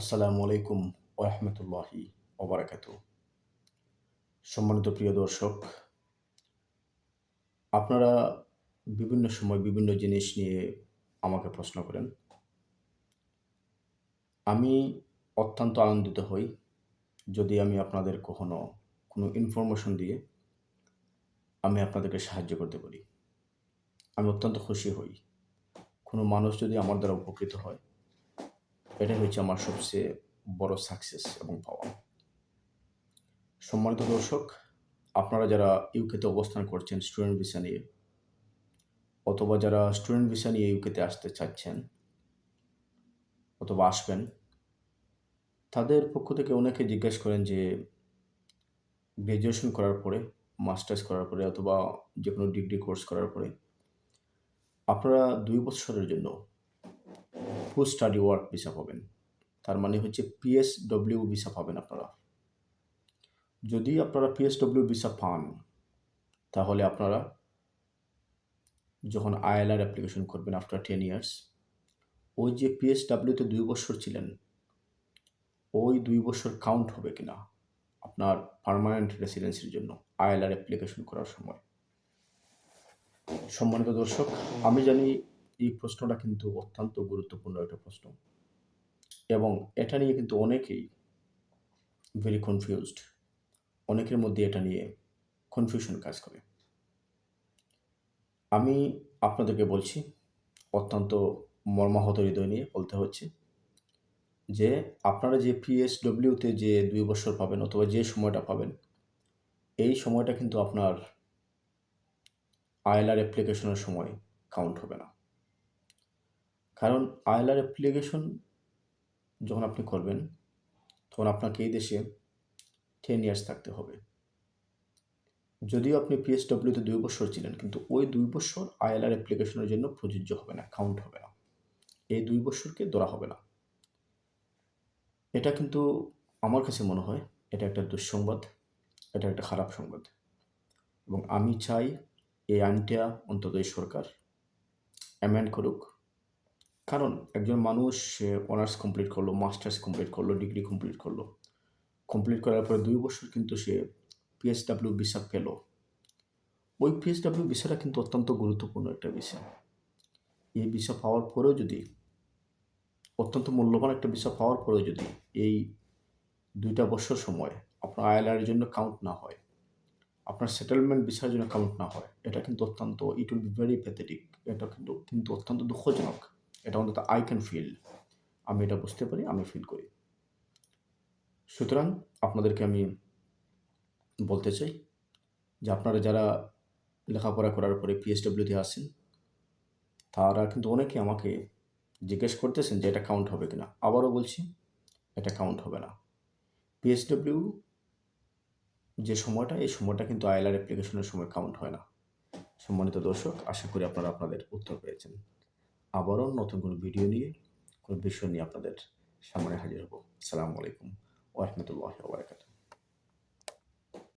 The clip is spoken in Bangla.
আসসালামু আলাইকুম ওরহমতুল্লাহি ওবরাকাত। সম্মানিত প্রিয় দর্শক, আপনারা বিভিন্ন সময় বিভিন্ন জিনিস নিয়ে আমাকে প্রশ্ন করেন। আমি অত্যন্ত আনন্দিত হই যদি আমি আপনাদের কখনো কোনো ইনফরমেশন দিয়ে আমি আপনাদেরকে সাহায্য করতে পারি। আমি অত্যন্ত খুশি হই। কোনো মানুষ যদি আমার দ্বারা উপকৃত হয় এটাই হচ্ছে আমার সবচেয়ে বড় সাকসেস এবং পাওয়া। সম্মানিত দর্শক, আপনারা যারা ইউকেতে অবস্থান করছেন স্টুডেন্ট ভিসা নিয়ে, অথবা যারা স্টুডেন্ট ভিসা নিয়ে ইউকেতে আসতে চাচ্ছেন অথবা আসবেন, তাদের পক্ষ থেকে অনেকে জিজ্ঞেস করেন যে গ্র্যাজুয়েশন করার পরে মাস্টার্স করার পরে অথবা যে কোনো ডিগ্রি কোর্স করার পরে, আপনারা দুই বছরের জন্য ফুল স্টাডি ওয়ার্ক ভিসা পাবেন। তার মানে হচ্ছে পিএসডব্লিউ ভিসা পাবেন আপনারা। যদি আপনারা পিএসডব্লিউ ভিসা পান, তাহলে আপনারা যখন আইএলআর অ্যাপ্লিকেশন করবেন আফটার টেন ইয়ার্স ওই যে পিএসডাব্লিউতে দুই বছর ছিলেন, ওই দুই বছর কাউন্ট হবে কিনা আপনার পারমানেন্ট রেসিডেন্সির জন্য আইএলআর অ্যাপ্লিকেশন করার সময়। সম্মানিত দর্শক, আমি জানি এই প্রশ্নটা কিন্তু অত্যন্ত গুরুত্বপূর্ণ একটা প্রশ্ন। এবং এটা নিয়ে কিন্তু অনেকেই ভেরি কনফিউজড অনেকের মধ্যে এটা নিয়ে কনফিউশন কাজ করে। আমি আপনাদেরকে বলছি, অত্যন্ত মর্মাহত হৃদয় নিয়ে বলতে হচ্ছে যে, আপনারা যে পিএসডব্লিউতে যে দুই বছর পাবেন অথবা যে সময়টা পাবেন, এই সময়টা কিন্তু আপনার আইএলআর অ্যাপ্লিকেশনের সময় কাউন্ট হবে না। কারণ আইএলআর অ্যাপ্লিকেশন যখন আপনি করবেন, তখন আপনাকে এই দেশে টেন ইয়ার্স থাকতে হবে। যদিও আপনি পিএসডব্লিউতে দুই বছর ছিলেন, কিন্তু ওই দুই বছর আইএলআর অ্যাপ্লিকেশনের জন্য প্রযোজ্য হবে না কাউন্ট হবে না। এই দুই বছরকে ধরা হবে না। এটা কিন্তু আমার কাছে মনে হয়, এটা একটা দুঃসংবাদ, এটা একটা খারাপ সংবাদ। এবং আমি চাই এই আইনটা অন্তত এই সরকার অ্যামেন্ড করুক। কারণ একজন মানুষ অনার্স কমপ্লিট করল মাস্টার্স কমপ্লিট করল ডিগ্রি কমপ্লিট করল। কমপ্লিট করার পরে দুই বছর কিন্তু সে পিএসডাব্লিউ ভিসা পেল। ওই পিএসডাব্লিউ ভিসাটা কিন্তু অত্যন্ত গুরুত্বপূর্ণ একটা ভিসা এই ভিসা পাওয়ার পরেও যদি, অত্যন্ত মূল্যবান একটা ভিসা পাওয়ার পরেও যদি এই দুইটা বছর সময় আপনার আইএলআর জন্য কাউন্ট না হয়, আপনার সেটেলমেন্ট ভিসার জন্য কাউন্ট না হয়, এটা কিন্তু অত্যন্ত it will be very pathetic এটা কিন্তু কিন্তু অত্যন্ত দুঃখজনক। এটা অন্তত আই ক্যান ফিল আমি এটা বুঝতে পারি, আমি ফিল করি। সুতরাং আপনাদেরকে আমি বলতে চাই যে আপনারা যারা লেখাপড়া করার পরে পিএসডব্লিউতে আসেন, তারা কিন্তু অনেকে আমাকে জিজ্ঞেস করতেছেন যে এটা কাউন্ট হবে কিনা। আবারও বলছি, এটা কাউন্ট হবে না। পিএসডব্লিউ যে সময়টা, এই সময়টা কিন্তু আইএলআর অ্যাপ্লিকেশনের সময় কাউন্ট হয় না। সম্মানিত দর্শক, আশা করি আপনারা আপনাদের উত্তর পেয়েছেন। আবারও নতুন কোনো ভিডিও নিয়ে, কোনো বিষয় নিয়ে আপনাদের সামনে হাজির হব। আসসালামু আলাইকুম ওরহমতুল্লাহ ওবরাকাতুহ